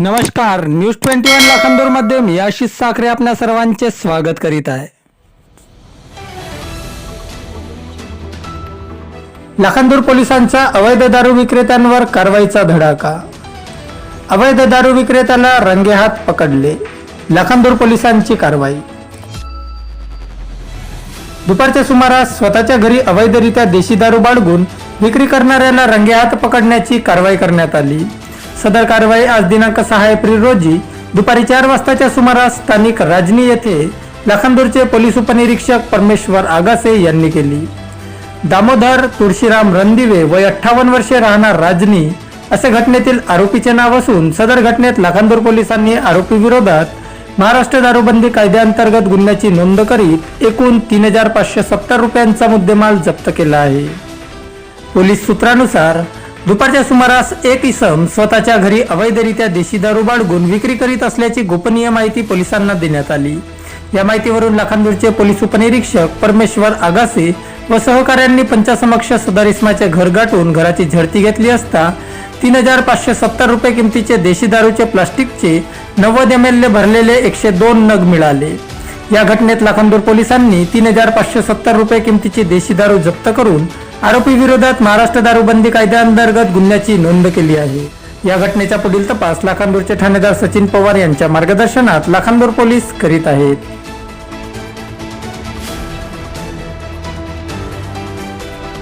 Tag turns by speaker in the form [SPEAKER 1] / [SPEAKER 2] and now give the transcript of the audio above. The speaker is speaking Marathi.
[SPEAKER 1] नमस्कार न्यूज ट्वेंटी वन लाखांदूरमध्ये मी आशिष साखरे आपल्या सर्वांचे स्वागत करीत आहे. लाखांदूर पोलिसांचा अवैध दारू विक्रेत्यांवर कारवाईचा धडाका. अवैध दारू विक्रेत्याला रंगेहात पकडले. लाखांदूर पोलिसांची कारवाई. दुपारच्या सुमारास स्वतःच्या घरी अवैधरित्या देशी दारू बाळगून विक्री करणाऱ्याला रंगेहात पकडण्याची कारवाई करण्यात आली. सदर कारवाई आज दिनांक सहा एप्रिल रोजी दुपारी चार वाजताच्या सुमारास स्थानिक राजनी येथे लाखांदूरचे पोलीस उपनिरीक्षक परमेश्वर आगासे यांनी केली. दामोदर तुळशीराम रणदिवे वय अठ्ठावन्न वर्षे राहणार राजनी असे घटनेतील आरोपीचे नाव असून सदर घटनेत लाखांदूर पोलिसांनी आरोपी विरोधात महाराष्ट्र दारूबंदी कायद्याअंतर्गत गुन्ह्याची नोंद करीत एकूण तीन हजार पाचशे सत्तर रुपयांचा मुद्देमाल जप्त केला आहे. पोलीस सूत्रानुसार दुपारच्या सुमारास एक इसम स्वतःच्या घरी अवैधरित्या देशी दारू बाळगून विक्री करीत असल्याची गोपनीय माहिती पोलिसांना देण्यात आली. या माहितीवरून लाखांदूरचे पोलीस उपनिरीक्षक परमेश्वर आगासे व सहकाऱ्यांनी पंचासमक्ष सदर इसमाचे घर गाठून घराची झडती घेतली असता तीन हजार पाचशे सत्तर रुपये किमतीचे देशी दारूचे प्लास्टिकचे नव्वद एम एल भरलेले एकशे दोन नग मिळाले. या घटनेत लाखांदूर पोलिसांनी तीन हजार पाचशे सत्तर रुपये किमतीची देशी दारू जप्त करून आरोपी विरोधात महाराष्ट्र दारूबंदी कायद्याअंतर्गत गुन्ह्याची नोंद केली आहे. या घटनेचा पुढील तपास लाखांदूरचे ठाणेदार सचिन पवार यांच्या मार्गदर्शनात लाखांदूर पोलीस करीत आहेत.